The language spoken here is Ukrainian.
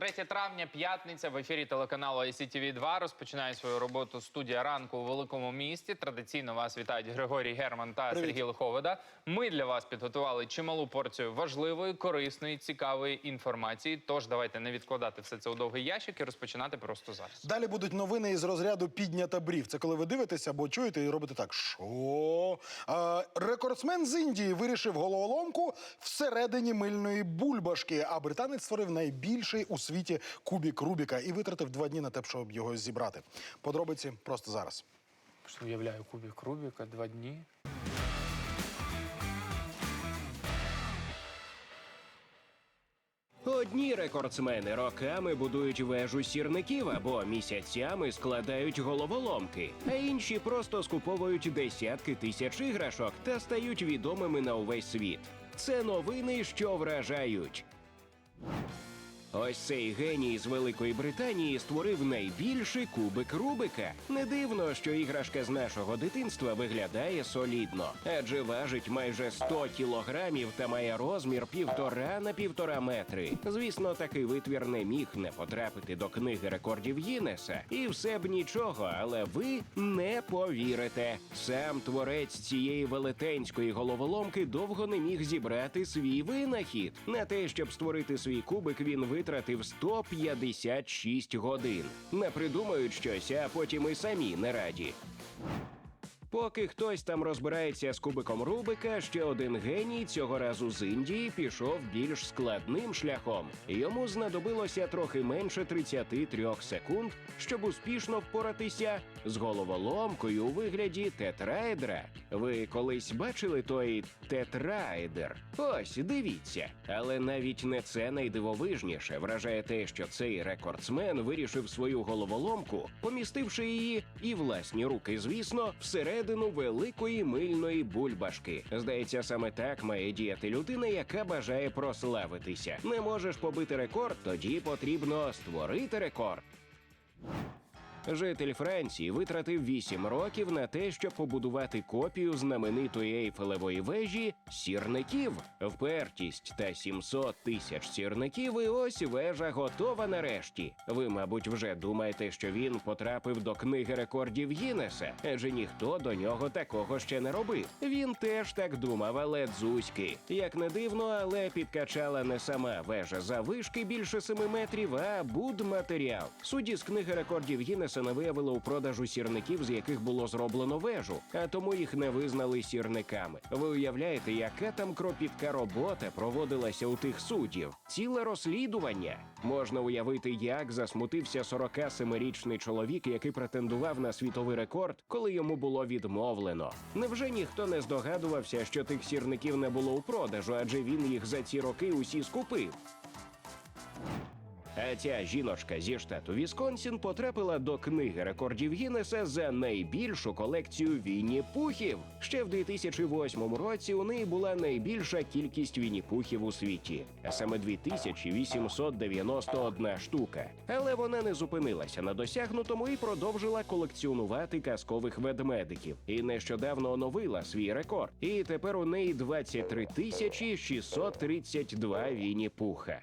3 травня, п'ятниця в ефірі телеканалу ICTV 2 розпочинає свою роботу студія ранку у великому місті. Традиційно вас вітають Григорій Герман та Привіт. Сергій Лиховода. Ми для вас підготували чималу порцію важливої, корисної, цікавої інформації. Тож давайте не відкладати все це у довгий ящик і розпочинати просто зараз. Далі будуть новини із розряду піднята брів. Це коли ви дивитеся або чуєте і робите так. Що? Рекордсмен з Індії вирішив головоломку всередині мильної бульбашки. А британець створив найбільший у світі кубік Рубіка і витратив два дні на те, щоб його зібрати. Подробиці просто зараз. Уявляю кубік Рубіка, два дні. Одні рекордсмени роками будують вежу сірників або місяцями складають головоломки, а інші просто скуповують десятки тисяч іграшок та стають відомими на увесь світ. Це новини, що вражають. Ось цей геній з Великої Британії створив найбільший кубик Рубика. Не дивно, що іграшка з нашого дитинства виглядає солідно, адже важить майже 100 кілограмів та має розмір півтора на півтора метри. Звісно, такий витвір не міг не потрапити до книги рекордів Гіннеса. І все б нічого, але ви не повірите. Сам творець цієї велетенської головоломки довго не міг зібрати свій винахід. На те, щоб створити свій кубик, він витратив 156 годин. Не придумають щось, а потім і самі не раді. Поки хтось там розбирається з кубиком Рубика, ще один геній цього разу з Індії пішов більш складним шляхом. Йому знадобилося трохи менше 33 секунд, щоб успішно впоратися з головоломкою у вигляді тетраедра. Ви колись бачили той тетраедр? Ось дивіться. Але навіть не це найдивовижніше. Вражає те, що цей рекордсмен вирішив свою головоломку, помістивши її і власні руки, звісно, всередину великої мильної бульбашки. Здається, саме так має діяти людина, яка бажає прославитися. Не можеш побити рекорд, тоді потрібно створити рекорд. Житель Франції витратив 8 років на те, щоб побудувати копію знаменитої ейфелевої вежі сірників. Впертість та 700 тисяч сірників, і ось вежа готова нарешті. Ви, мабуть, вже думаєте, що він потрапив до книги рекордів Гіннеса, адже ніхто до нього такого ще не робив. Він теж так думав, але дзузьки. Як не дивно, але підкачала не сама вежа заввишки більше 7 метрів, а будматеріал. Судді з книги рекордів Гіннеса не виявили у продажу сірників, з яких було зроблено вежу, а тому їх не визнали сірниками. Ви уявляєте, яка там кропітка робота проводилася у тих суддів? Ціле розслідування. Можна уявити, як засмутився 47-річний чоловік, який претендував на світовий рекорд, коли йому було відмовлено. Невже ніхто не здогадувався, що тих сірників не було у продажу, адже він їх за ці роки усі скупив? А ця жіночка зі штату Вісконсін потрапила до книги рекордів Гіннеса за найбільшу колекцію вінні-пухів. Ще в 2008 році у неї була найбільша кількість вінні-пухів у світі, а саме 2891 штука. Але вона не зупинилася на досягнутому і продовжила колекціонувати казкових ведмедиків. І нещодавно оновила свій рекорд. І тепер у неї 23 тисячі 632 вінні-пуха.